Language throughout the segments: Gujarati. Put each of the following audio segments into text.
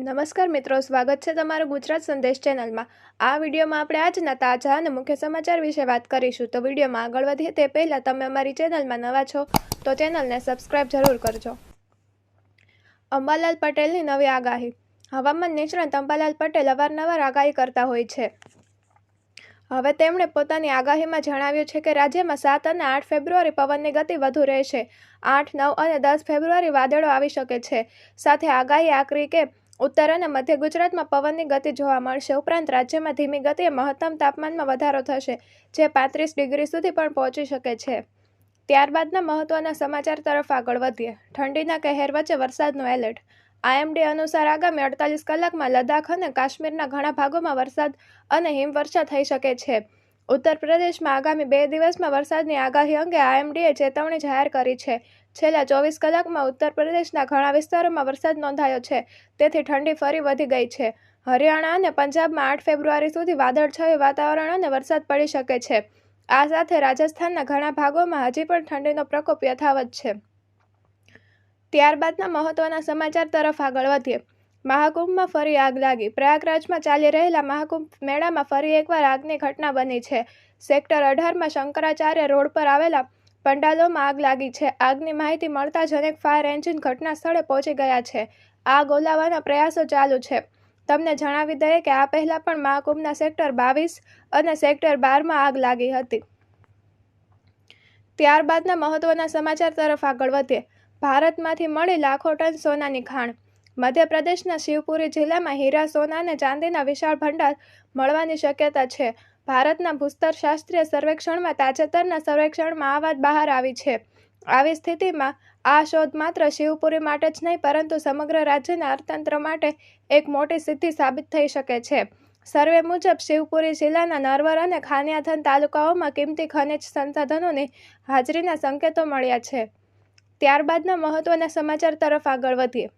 નમસ્કાર મિત્રો, સ્વાગત છે તમારું ગુજરાત સંદેશ ચેનલમાં. આ વિડીયોમાં આપણે આજના તાજા અને મુખ્ય સમાચાર વિશે વાત કરીશું. તો વિડીયોમાં આગળ વધીએ તે પહેલાં તમે અમારી ચેનલમાં નવા છો, તો ચેનલને સબસ્ક્રાઇબ જરૂર કરજો. અંબાલાલ પટેલની નવી આગાહી. હવામાન નિષ્ણાત અંબાલાલ પટેલ અવારનવાર આગાહી કરતા હોય છે. હવે તેમણે પોતાની આગાહીમાં જણાવ્યું છે કે રાજ્યમાં સાત અને આઠ ફેબ્રુઆરી પવનની ગતિ વધુ રહેશે. આઠ, નવ અને દસ ફેબ્રુઆરી વાદળો આવી શકે છે. સાથે આગાહી આકરી કે ઉત્તર અને મધ્ય ગુજરાતમાં પવનની ગતિ જોવા મળશે. ઉપરાંત રાજ્યમાં ધીમી ગતિએ મહત્તમ તાપમાનમાં વધારો થશે, જે પાંત્રીસ ડિગ્રી સુધી પણ પહોંચી શકે છે. ત્યારબાદના મહત્વના સમાચાર તરફ આગળ વધીએ. ઠંડીના કહેર વચ્ચે વરસાદનું એલર્ટ. આઈએમડી અનુસાર આગામી અડતાલીસ કલાકમાં લદ્દાખ અને કાશ્મીરના ઘણા ભાગોમાં વરસાદ અને હિમવર્ષા થઈ શકે છે. ઉત્તર પ્રદેશમાં આગામી બે દિવસમાં વરસાદની આગાહી અંગે આઈએમડીએ ચેતવણી જાહેર કરી છે. છેલ્લા ચોવીસ કલાકમાં ઉત્તર પ્રદેશના ઘણા વિસ્તારોમાં વરસાદ નોંધાયો છે. તેથી ઠંડી ફરી વધી ગઈ છે. હરિયાણા અને પંજાબમાં આઠ ફેબ્રુઆરી સુધી વાદળછાયું વાતાવરણ અને વરસાદ પડી શકે છે. આ સાથે રાજસ્થાનના ઘણા ભાગોમાં હજી પણ ઠંડીનો પ્રકોપ યથાવત છે. ત્યારબાદના મહત્વના સમાચાર તરફ આગળ વધીએ. મહાકુંભમાં ફરી આગ લાગી. પ્રયાગરાજમાં ચાલી રહેલા મહાકુંભ મેળામાં ફરી એકવાર આગની ઘટના બની છે. સેક્ટર અઢારમાં શંકરાચાર્ય રોડ પર આવેલા પંડાલોમાં આગ લાગી છે. આગની માહિતી મળતા જ અનેક ફાયર એન્જિન ઘટના સ્થળે પહોંચી ગયા છે. આગ ઓલાવવાના પ્રયાસો ચાલુ છે. તમને જણાવી દઈએ કે આ પહેલાં પણ મહાકુંભના સેક્ટર બાવીસ અને સેક્ટર બારમાં આગ લાગી હતી. ત્યારબાદના મહત્વના સમાચાર તરફ આગળ વધીએ. ભારતમાંથી મળી લાખો ટન સોનાની ખાણ. મધ્યપ્રદેશના શિવપુરી જિલ્લામાં હીરા, સોના અને ચાંદીના વિશાળ ભંડાર મળવાની શક્યતા છે. ભારતના ભૂસ્તર શાસ્ત્રીય સર્વેક્ષણમાં તાજેતરના સર્વેક્ષણમાં આ વાત બહાર આવી છે. આવી સ્થિતિમાં આ શોધ માત્ર શિવપુરી માટે જ નહીં, પરંતુ સમગ્ર રાજ્યના અર્થતંત્ર માટે એક મોટી સિદ્ધિ સાબિત થઈ શકે છે. સર્વે મુજબ, શિવપુરી જિલ્લાના નરવર અને ખાનિયાથન તાલુકાઓમાં કિંમતી ખનિજ સંસાધનોની હાજરીના સંકેતો મળ્યા છે. ત્યારબાદના મહત્વના સમાચાર તરફ આગળ વધીએ.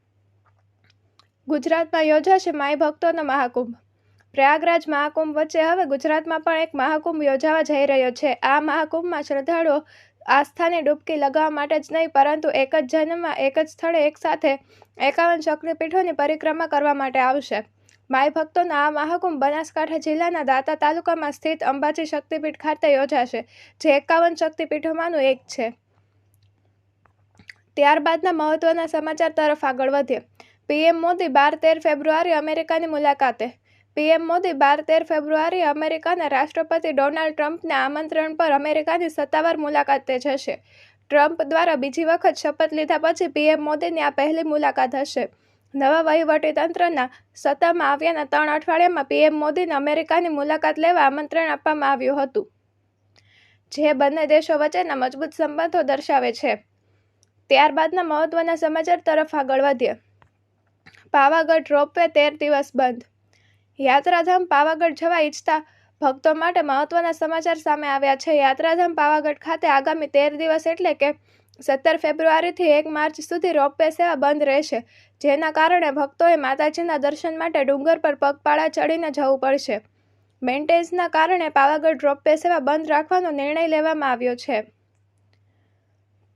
ગુજરાતમાં યોજાશે માય ભક્તોનો મહાકુંભ. પ્રયાગરાજ મહાકુંભ વચ્ચે હવે ગુજરાતમાં પણ એક મહાકુંભ યોજાવા જઈ રહ્યો છે. આ મહાકુંભમાં શ્રદ્ધાળુઓ આસ્થાની ડૂબકી લગાવવા માટે જ નહીં, પરંતુ એક જ જન્મમાં એક જ સ્થળે એકસાથે એકાવન શક્તિપીઠોની પરિક્રમા કરવા માટે આવશે. માય ભક્તોનો આ મહાકુંભ બનાસકાંઠા જિલ્લાના દાતા તાલુકામાં સ્થિત અંબાજી શક્તિપીઠ ખાતે યોજાશે, જે એકાવન શક્તિપીઠોમાંનું એક છે. ત્યારબાદના મહત્વના સમાચાર તરફ આગળ વધીએ. પીએમ મોદી બાર તેર ફેબ્રુઆરી અમેરિકાની મુલાકાતે. પીએમ મોદી બાર તેર ફેબ્રુઆરી અમેરિકાના રાષ્ટ્રપતિ ડોનાલ્ડ ટ્રમ્પના આમંત્રણ પર અમેરિકાની સત્તાવાર મુલાકાતે જશે. ટ્રમ્પ દ્વારા બીજી વખત શપથ લીધા પછી પીએમ મોદીની આ પહેલી મુલાકાત હશે. નવા વહીવટી તંત્રના સત્તામાં આવ્યાના ત્રણ અઠવાડિયામાં પીએમ મોદીને અમેરિકાની મુલાકાત લેવા આમંત્રણ આપવામાં આવ્યું હતું. જે બંને દેશો વચ્ચેના મજબૂત સંબંધો દર્શાવે છે. ત્યારબાદના મહત્વના સમાચાર તરફ આગળ વધીએ. પાવાગઢ રોપવે તેર દિવસ બંધ. યાત્રાધામ પાવાગઢ જવા ઈચ્છતા ભક્તો માટે મહત્વના સમાચાર સામે આવ્યા છે. યાત્રાધામ પાવાગઢ ખાતે આગામી તેર દિવસ એટલે કે સત્તર ફેબ્રુઆરીથી એક માર્ચ સુધી રોપવે સેવા બંધ રહેશે, જેના કારણે ભક્તોએ માતાજીના દર્શન માટે ડુંગર પર પગપાળા ચડીને જવું પડશે. મેન્ટેન્સના કારણે પાવાગઢ રોપવે સેવા બંધ રાખવાનો નિર્ણય લેવામાં આવ્યો છે.